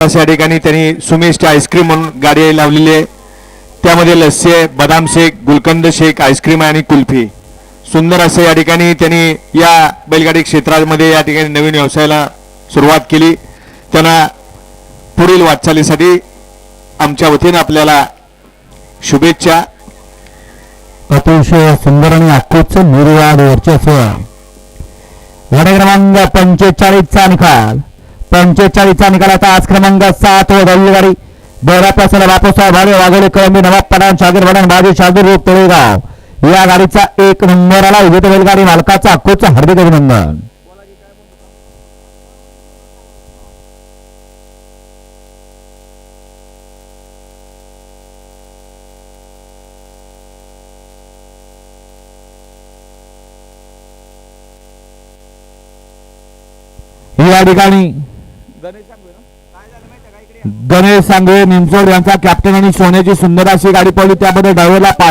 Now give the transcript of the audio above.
अशा या ठिकाणी त्यांनी सुमेशची आईस्क्रीम म्हणून गाडी लावलेली आहे. त्यामध्ये लस्सी आहे बदाम शेक गुलकंद शेक आईस्क्रीम आहे आणि कुल्फी. सुंदर असं या ठिकाणी त्यांनी या बैलगाडी क्षेत्रामध्ये या ठिकाणी नवीन व्यवसायाला सुरुवात केली. त्यांना पुढील वाटचालीसाठी आमच्या वतीनं आपल्याला शुभेच्छा. अतिशय सुंदर आणि आखूच निर्वाद वर्चस्व. गाडी क्रमांक पंचेचाळीसचा निकाल. पंचेचाळीसचा निकालाचा आज क्रमांक सात व दहावी गाडी बोरापासून बापूसाहेब भाडे वाघोले कळंबी नवाब पठाण शागीर भडण बाजी शादूर रूप तळेगाव. या गाडीचा एक नंबरला विजेत बैलगाडी मालकाचा अक्कोच हार्दिक अभिनंदन. या ठिकाणी गणेश सांगवे निमसोड यांचा कॅप्टन आणि सोन्याची सुंदर अशी गाडी पडली. त्यामध्ये ड्रायव्हरला पाच